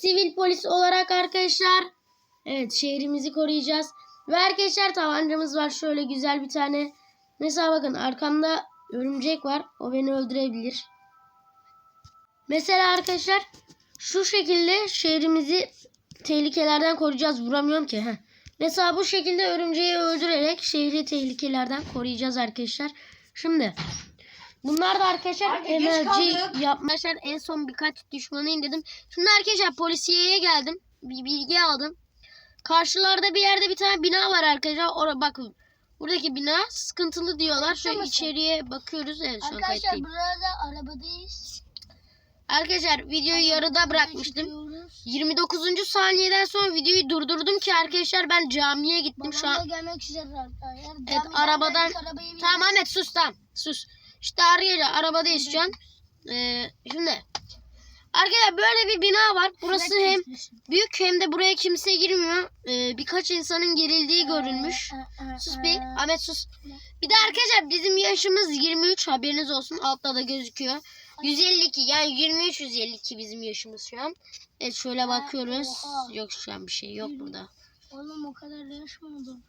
sivil polis olarak arkadaşlar evet şehrimizi koruyacağız. Ve arkadaşlar tabancamız var şöyle güzel bir tane. Mesela bakın arkamda örümcek var. O beni öldürebilir. Mesela arkadaşlar şu şekilde şehrimizi tehlikelerden koruyacağız. Vuramıyorum ki. Heh. Mesela bu şekilde örümceği öldürerek şehri tehlikelerden koruyacağız arkadaşlar. Şimdi bunlar da arkadaşlar Hadi enerji yapmışlar. En son birkaç düşmanı indirdim. Şimdi arkadaşlar polisiyeye geldim. Bir bilgi aldım. Karşılarda bir yerde bir tane bina var arkadaşlar. Oraya bakın. Buradaki bina sıkıntılı diyorlar. Şu içeriye bakıyoruz. Evet şu Arkadaşlar burada arabadayız. Arkadaşlar videoyu yarıda bırakmıştım. Çıkıyoruz. 29. saniyeden sonra videoyu durdurdum ki arkadaşlar ben camiye gittim şu Babamla an. gelmek üzere arkadaşlar. Evet arabadan. Tamam Ahmet sus tamam sus. İşte arayacağız arabadayız şu an. Ee, şimdi Arkadaşlar böyle bir bina var. Burası hem büyük hem de buraya kimse girmiyor. Ee, birkaç insanın gerildiği görülmüş. Ee, e, Sus bir Ahmet sus. Bir de arkadaşlar bizim yaşımız 23 haberiniz olsun. Altta da gözüküyor. 152 yani 23 152 bizim yaşımız şu an. Evet şöyle bakıyoruz. Yok şu an bir şey yok burada. Oğlum o kadar yaşmadım.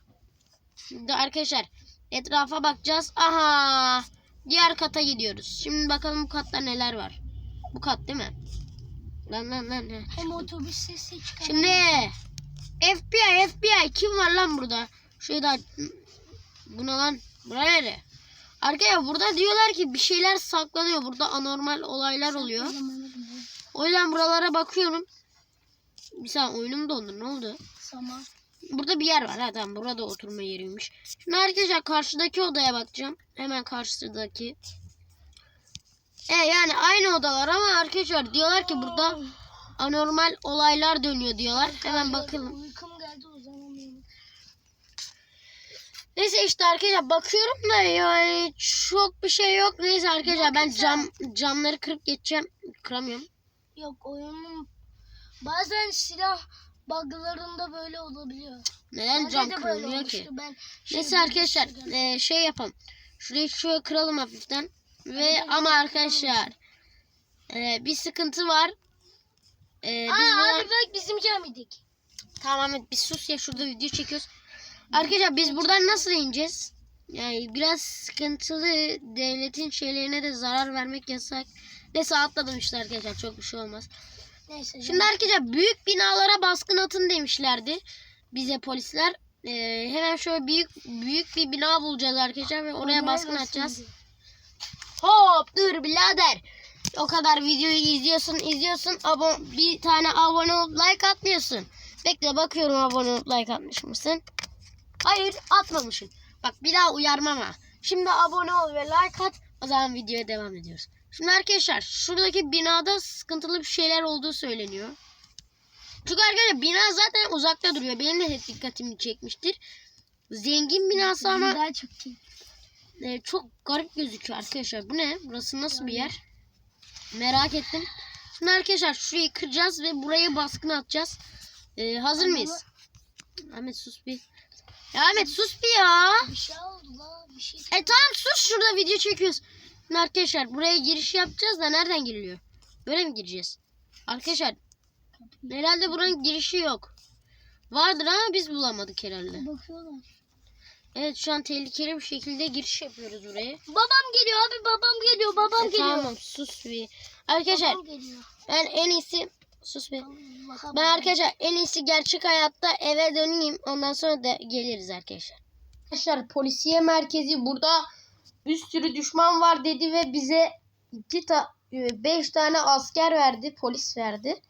Şimdi arkadaşlar etrafa bakacağız. Aha! Diğer kata gidiyoruz. Şimdi bakalım bu katta neler var. Bu kat değil mi? Lan lan lan. lan. Hem otobüs sesi çıkar. Şimdi FBI FBI kim var lan burada? Şurada bu ne lan? Bura nere? Arkaya burada diyorlar ki bir şeyler saklanıyor. Burada anormal olaylar oluyor. O yüzden buralara bakıyorum. Bir saniye oyunum dondu. Ne oldu? Sama. Burada bir yer var. Ha tamam burada oturma yeriymiş. Şimdi arkadaşlar karşıdaki odaya bakacağım. Hemen karşıdaki. E yani aynı odalar ama arkadaşlar diyorlar ki burada anormal olaylar dönüyor diyorlar. Hemen bakalım. Uykum geldi uzanamıyorum. Neyse işte arkadaşlar bakıyorum da yani çok bir şey yok. Neyse arkadaşlar ben cam camları kırıp geçeceğim. Kıramıyorum. Yok oyunun bazen silah buglarında böyle olabiliyor. Neden Bende cam olmuştu. ki? Ben şey Neyse arkadaşlar e, şey yapalım. Şurayı şöyle kıralım hafiften. Ve ama arkadaşlar e, bir sıkıntı var. E, biz Aa buna- abi bak bizim camidik. Tamam Ahmet bir sus ya şurada video çekiyoruz. Arkadaşlar biz buradan nasıl ineceğiz? Yani biraz sıkıntılı devletin şeylerine de zarar vermek yasak. Neyse atladım işte arkadaşlar çok bir şey olmaz. Neyse. Şimdi arkadaşlar büyük binalara baskın atın demişlerdi bize polisler. Ee, hemen şöyle büyük büyük bir bina bulacağız arkadaşlar ve oraya baskın atacağız. Hop dur birader. O kadar videoyu izliyorsun izliyorsun. Abon bir tane abone olup like atmıyorsun. Bekle bakıyorum abone olup like atmış mısın? Hayır atmamışsın. Bak bir daha uyarmam ha. Şimdi abone ol ve like at. O zaman videoya devam ediyoruz. Şimdi arkadaşlar şuradaki binada sıkıntılı bir şeyler olduğu söyleniyor. Çünkü arkadaşlar bina zaten uzakta duruyor. Benim de dikkatimi çekmiştir. Zengin binası ama Daha çok e, çok garip gözüküyor arkadaşlar. Bu ne? Burası nasıl bir yer? Merak ettim. Şimdi arkadaşlar şurayı kıracağız ve buraya baskın atacağız. E, hazır mıyız? Ahmet sus bir. Ya Ahmet sus bir ya. Bir şey oldu la bir şey. E tamam sus şurada video çekiyoruz. Şimdi arkadaşlar buraya giriş yapacağız da nereden giriliyor? Böyle mi gireceğiz? Arkadaşlar herhalde buranın girişi yok. Vardır ama biz bulamadık herhalde. Bakıyorlar. Evet şu an tehlikeli bir şekilde giriş yapıyoruz buraya. Babam geliyor abi babam geliyor babam E, geliyor. tamam sus bir. Arkadaşlar ben en iyisi sus bir. Ben arkadaşlar en iyisi gerçek hayatta eve döneyim. Ondan sonra da geliriz arkadaşlar. Arkadaşlar polisiye merkezi burada bir sürü düşman var dedi ve bize iki ta e, beş tane asker verdi, polis verdi.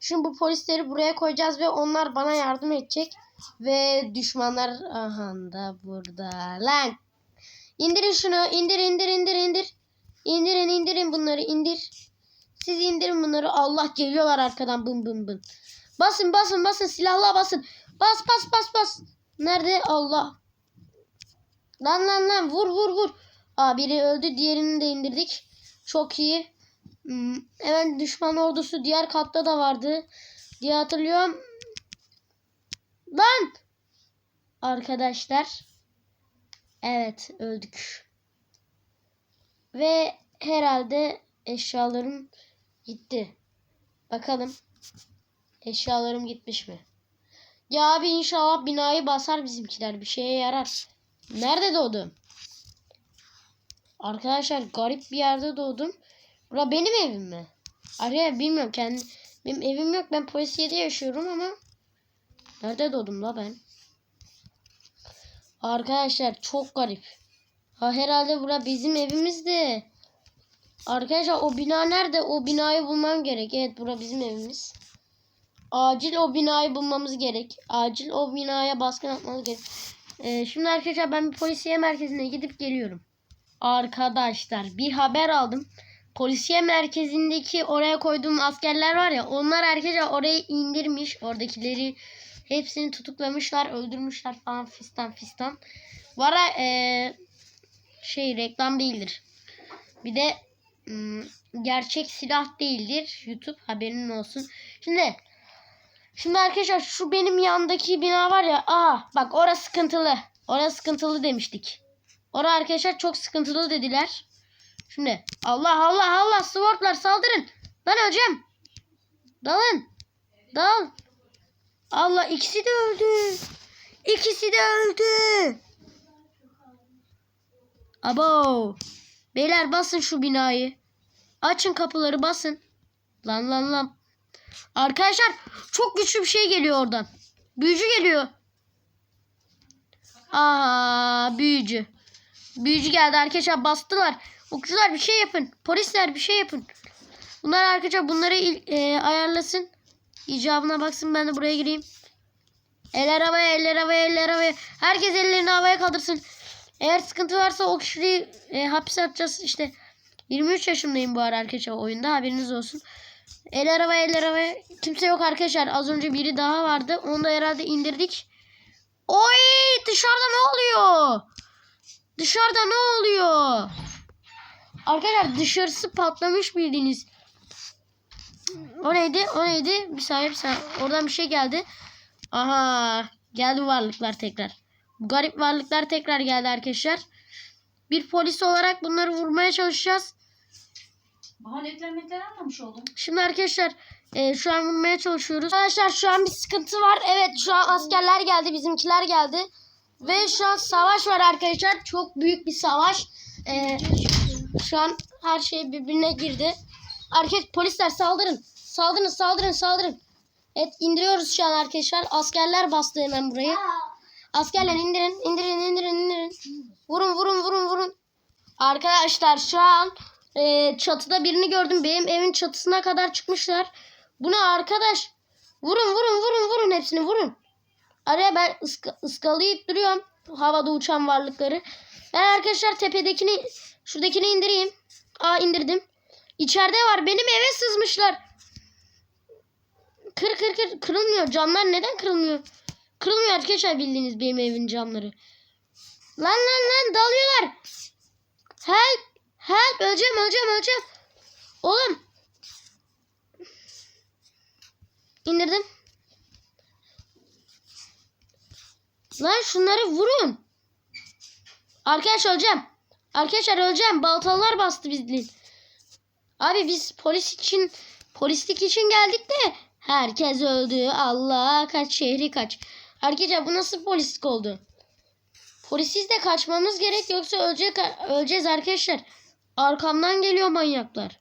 Şimdi bu polisleri buraya koyacağız ve onlar bana yardım edecek. Ve düşmanlar aha da burada. Lan. İndirin şunu. indir indir indir indir. İndirin indirin bunları indir. Siz indirin bunları. Allah geliyorlar arkadan bım bım bım. Basın basın basın silahla basın. Bas bas bas bas. Nerede? Allah. Lan lan lan vur vur vur. Aa biri öldü diğerini de indirdik. Çok iyi. Hmm, Hemen düşman ordusu diğer katta da vardı diye hatırlıyorum. Lan! Arkadaşlar. Evet öldük. Ve herhalde eşyalarım gitti. Bakalım. Eşyalarım gitmiş mi? Ya abi inşallah binayı basar bizimkiler. Bir şeye yarar. Nerede doğdum? Arkadaşlar garip bir yerde doğdum. Bura benim evim mi? Araya bilmiyorum kendi benim evim yok. Ben polisiyede yaşıyorum ama nerede doğdum la ben? Arkadaşlar çok garip. Ha herhalde bura bizim evimizdi. Arkadaşlar o bina nerede? O binayı bulmam gerek. Evet bura bizim evimiz. Acil o binayı bulmamız gerek. Acil o binaya baskın atmamız gerek. Ee, şimdi arkadaşlar ben bir polisiye merkezine gidip geliyorum. Arkadaşlar bir haber aldım. Polisiye merkezindeki oraya koyduğum askerler var ya onlar arkadaşlar orayı indirmiş. Oradakileri hepsini tutuklamışlar, öldürmüşler falan fistan fistan. Vara ee, şey reklam değildir. Bir de ım, gerçek silah değildir. YouTube haberin olsun. Şimdi Şimdi arkadaşlar şu benim yandaki bina var ya. Aha bak orası sıkıntılı. Orası sıkıntılı demiştik. Orası arkadaşlar çok sıkıntılı dediler. Şimdi Allah Allah Allah swordlar saldırın. Ben öleceğim. Dalın. Dal. Allah ikisi de öldü. İkisi de öldü. Abo. Beyler basın şu binayı. Açın kapıları basın. Lan lan lan. Arkadaşlar çok güçlü bir şey geliyor oradan. Büyücü geliyor. Aa büyücü. Büyücü geldi arkadaşlar bastılar. Okçular bir şey yapın. Polisler bir şey yapın. Bunlar arkadaşlar bunları e, ayarlasın. İcabına baksın ben de buraya gireyim. Eller havaya eller havaya eller havaya. Herkes ellerini havaya kaldırsın. Eğer sıkıntı varsa o kişiyi e, hapse atacağız işte. 23 yaşındayım bu ara arkadaşlar oyunda haberiniz olsun. El araba el araba. Kimse yok arkadaşlar. Az önce biri daha vardı. Onu da herhalde indirdik. Oy dışarıda ne oluyor? Dışarıda ne oluyor? Arkadaşlar dışarısı patlamış bildiğiniz. O neydi? O neydi? Bir saniye bir saniye. Oradan bir şey geldi. Aha. Geldi varlıklar tekrar. Bu garip varlıklar tekrar geldi arkadaşlar. Bir polis olarak bunları vurmaya çalışacağız. Bahanetlenmekten anlamış oldum. Şimdi arkadaşlar e, şu an vurmaya çalışıyoruz. Arkadaşlar şu an bir sıkıntı var. Evet şu an askerler geldi. Bizimkiler geldi. Ve şu an savaş var arkadaşlar. Çok büyük bir savaş. E, şu an her şey birbirine girdi. Arkadaş polisler saldırın. Saldırın saldırın saldırın. Evet indiriyoruz şu an arkadaşlar. Askerler bastı hemen burayı. Askerler indirin indirin indirin indirin. Vurun vurun vurun vurun. Arkadaşlar şu an e, çatıda birini gördüm. Benim evin çatısına kadar çıkmışlar. Bu arkadaş? Vurun vurun vurun vurun hepsini vurun. Araya ben ıska, ıskalayıp duruyorum. Havada uçan varlıkları. Ben arkadaşlar tepedekini şuradakini indireyim. Aa indirdim. İçeride var. Benim eve sızmışlar. Kır kır kır. Kırılmıyor. Camlar neden kırılmıyor? Kırılmıyor arkadaşlar bildiğiniz benim evin camları. Lan lan lan dalıyorlar. Help. Help. Öleceğim öleceğim öleceğim. Oğlum. İndirdim. Lan şunları vurun. Arkadaşlar öleceğim. Arkadaşlar öleceğim. Baltalar bastı bizden. Abi biz polis için polislik için geldik de herkes öldü. Allah kaç şehri kaç. Arkadaşlar bu nasıl polislik oldu? Polisiz de kaçmamız gerek yoksa ölecek, öleceğiz arkadaşlar. Arkamdan geliyor manyaklar.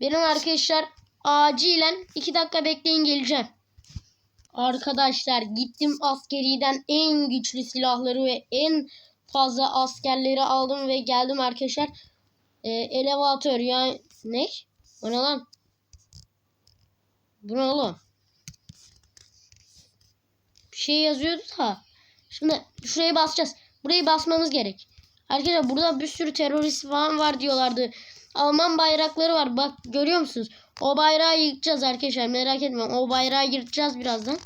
Benim arkadaşlar acilen iki dakika bekleyin geleceğim. Arkadaşlar gittim askeriden en güçlü silahları ve en fazla askerleri aldım ve geldim arkadaşlar. Ee, elevatör yani ne? O ne lan? Bu ne oğlum? Bir şey yazıyordu da. Şimdi şurayı basacağız. Burayı basmamız gerek. Arkadaşlar burada bir sürü terörist falan var diyorlardı. Alman bayrakları var. Bak görüyor musunuz? O bayrağı yıkacağız arkadaşlar. Merak etmeyin. O bayrağı yırtacağız birazdan.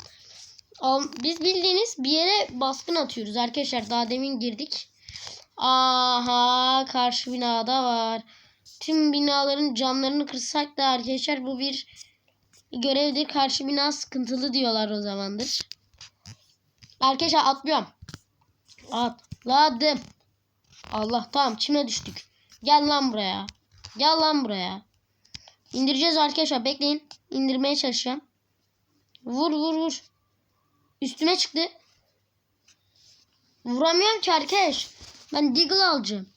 Biz bildiğiniz bir yere baskın atıyoruz arkadaşlar. Daha demin girdik. Aha karşı binada var. Tüm binaların camlarını kırsak da arkadaşlar bu bir görevdir. Karşı bina sıkıntılı diyorlar o zamandır. Arkadaşlar atlıyorum. Atladım. Allah tamam çime düştük. Gel lan buraya. Gel lan buraya. İndireceğiz arkadaşlar bekleyin. İndirmeye çalışacağım. Vur vur vur. Üstüne çıktı. Vuramıyorum ki arkadaş. Ben Deagle alacağım.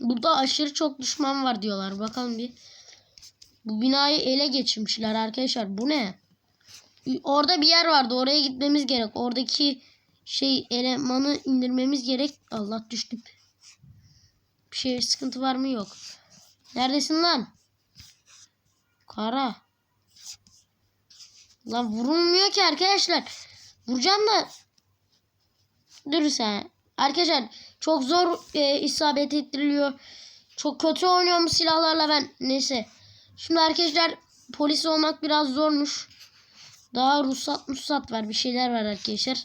Burada aşırı çok düşman var diyorlar. Bakalım bir. Bu binayı ele geçirmişler arkadaşlar. Bu ne? Orada bir yer vardı. Oraya gitmemiz gerek. Oradaki şey elemanı indirmemiz gerek. Allah düştüm. Bir şey sıkıntı var mı? Yok. Neredesin lan? Kara. Lan vurulmuyor ki arkadaşlar. Vuracağım da. Dur sen. Arkadaşlar çok zor e, isabet ettiriliyor. Çok kötü oynuyorum silahlarla ben. Neyse. Şimdi arkadaşlar polis olmak biraz zormuş. Daha ruhsat ruhsat var. Bir şeyler var arkadaşlar.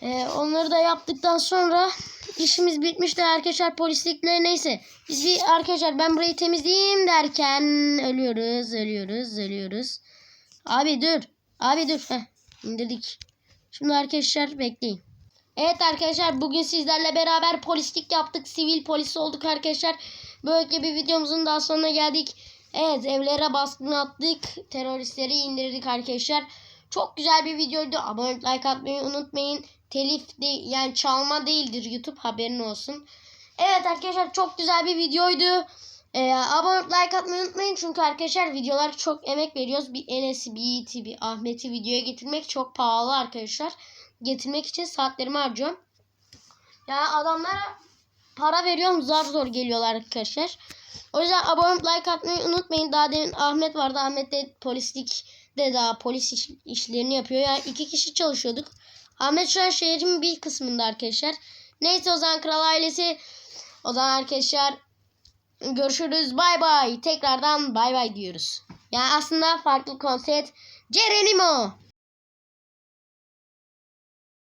E, onları da yaptıktan sonra işimiz bitmişti arkadaşlar polislikle neyse. Biz bir arkadaşlar ben burayı temizleyeyim derken ölüyoruz ölüyoruz ölüyoruz. Abi dur. Abi dur. Heh, indirdik. Şimdi arkadaşlar bekleyin. Evet arkadaşlar bugün sizlerle beraber polislik yaptık. Sivil polis olduk arkadaşlar. Böyle bir videomuzun daha sonuna geldik. Evet evlere baskın attık. Teröristleri indirdik arkadaşlar. Çok güzel bir videoydu. Abone like atmayı unutmayın. Telif değil yani çalma değildir YouTube haberin olsun. Evet arkadaşlar çok güzel bir videoydu. Ee, abone like atmayı unutmayın. Çünkü arkadaşlar videolar çok emek veriyoruz. Bir Enes'i, bir Yiğit'i, bir Ahmet'i videoya getirmek çok pahalı arkadaşlar. Getirmek için saatlerimi harcıyorum. Yani adamlara para veriyorum zar zor geliyorlar arkadaşlar. O yüzden abone like atmayı unutmayın. Daha demin Ahmet vardı. Ahmet de polislik de daha polis iş- işlerini yapıyor. Yani iki kişi çalışıyorduk. Ahmet şu an şehrin bir kısmında arkadaşlar. Neyse o zaman kral ailesi. O zaman arkadaşlar görüşürüz. Bay bay. Tekrardan bay bay diyoruz. Yani aslında farklı konsept. Geronimo.